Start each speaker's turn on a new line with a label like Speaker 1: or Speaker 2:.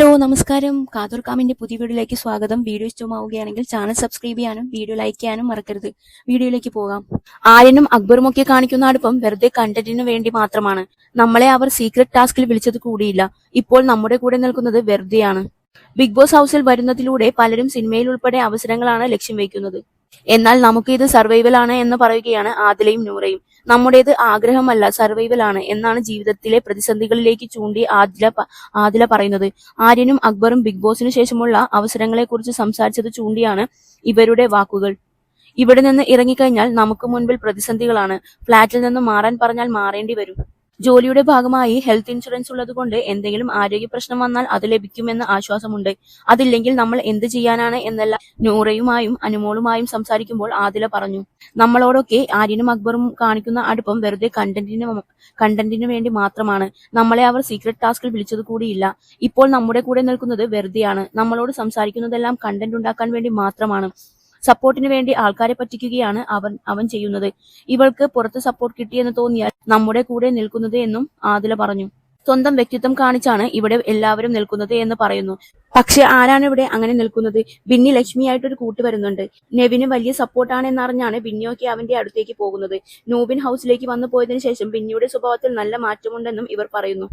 Speaker 1: Hello നമസ്കാരം. കാതൂർക്കാമിന്റെ പുതിയ വീഡിയോയിലേക്ക് സ്വാഗതം. വീഡിയോ ഇഷ്ടമാവുകയാണെങ്കിൽ ചാനൽ സബ്സ്ക്രൈബ് ചെയ്യാനും വീഡിയോ ലൈക്ക് ചെയ്യാനും മറക്കരുത്. വീഡിയോയിലേക്ക് പോകാം. ആര്യനും അക്ബറും ഒക്കെ കാണിക്കുന്ന അടുപ്പം വെറുതെ കണ്ടന്റിന് വേണ്ടി മാത്രമാണ്. നമ്മളെ അവർ സീക്രട്ട് ടാസ്കിൽ വിളിച്ചത് കൂടിയില്ല. ഇപ്പോൾ നമ്മുടെ കൂടെ നിൽക്കുന്നത് വെറുതെയാണ്. ബിഗ് ബോസ് ഹൗസിൽ വരുന്നതിലൂടെ പലരും സിനിമയിൽ ഉൾപ്പെടെ അവസരങ്ങളാണ് ലക്ഷ്യം വയ്ക്കുന്നത്. എന്നാൽ നമുക്ക് ഇത് സർവൈവൽ ആണ് എന്ന് പറയുകയാണ് ആദിലയും നൂറയും. നമ്മുടേത് ആഗ്രഹമല്ല സർവൈവൽ ആണ് എന്നാണ് ജീവിതത്തിലെ പ്രതിസന്ധികളിലേക്ക് ചൂണ്ടി ആദില ആദില പറയുന്നത്. ആര്യനും അക്ബറും ബിഗ് ബോസിന് ശേഷമുള്ള അവസരങ്ങളെ കുറിച്ച് സംസാരിച്ചത് ചൂണ്ടിയാണ് ഇവരുടെ വാക്കുകൾ. ഇവിടെ നിന്ന് ഇറങ്ങിക്കഴിഞ്ഞാൽ നമുക്ക് മുൻപിൽ പ്രതിസന്ധികളാണ്. ഫ്ളാറ്റിൽ നിന്ന് മാറാൻ പറഞ്ഞാൽ മാറേണ്ടി വരും. ജോലിയുടെ ഭാഗമായി ഹെൽത്ത് ഇൻഷുറൻസ് ഉള്ളതുകൊണ്ട് എന്തെങ്കിലും ആരോഗ്യ പ്രശ്നം വന്നാൽ അത് ലഭിക്കുമെന്ന് ആശ്വാസമുണ്ട്. അതില്ലെങ്കിൽ നമ്മൾ എന്ത് ചെയ്യാനാണ് എന്നല്ല നൂറയുമായും അനുമോളുമായും സംസാരിക്കുമ്പോൾ ആദില പറഞ്ഞു. നമ്മളോടൊക്കെ ആര്യനും അക്ബറും കാണിക്കുന്ന അടുപ്പം വെറുതെ കണ്ടന്റിന് കണ്ടന്റിന് വേണ്ടി മാത്രമാണ്. നമ്മളെ അവർ സീക്രട്ട് ടാസ്കിൽ വിളിച്ചത് കൂടിയില്ല. ഇപ്പോൾ നമ്മുടെ കൂടെ നിൽക്കുന്നത് വെറുതെയാണ്. നമ്മളോട് സംസാരിക്കുന്നതെല്ലാം കണ്ടന്റ് ഉണ്ടാക്കാൻ വേണ്ടി മാത്രമാണ്. സപ്പോർട്ടിന് വേണ്ടി ആൾക്കാരെ പറ്റിക്കുകയാണ് അവൻ അവൻ ചെയ്യുന്നത്. ഇവൾക്ക് പുറത്ത് സപ്പോർട്ട് കിട്ടിയെന്ന് തോന്നിയാൽ നമ്മുടെ കൂടെ നിൽക്കുന്നത് എന്നും ആദില പറഞ്ഞു. സ്വന്തം വ്യക്തിത്വം കാണിച്ചാണ് ഇവിടെ എല്ലാവരും നിൽക്കുന്നത് എന്ന് പറയുന്നു. പക്ഷെ ആരാണ് ഇവിടെ അങ്ങനെ നിൽക്കുന്നത്? ബിന്നി ലക്ഷ്മിയായിട്ടൊരു കൂട്ട് വരുന്നുണ്ട്. നെവിന് വലിയ സപ്പോർട്ടാണ് എന്നറിഞ്ഞാണ് ബിന്നിയൊക്കെ അവന്റെ അടുത്തേക്ക് പോകുന്നത്. നൂബിൻ ഹൗസിലേക്ക് വന്നു പോയതിനു ശേഷം ബിന്നിയുടെ സ്വഭാവത്തിൽ നല്ല മാറ്റമുണ്ടെന്നും ഇവർ പറയുന്നു.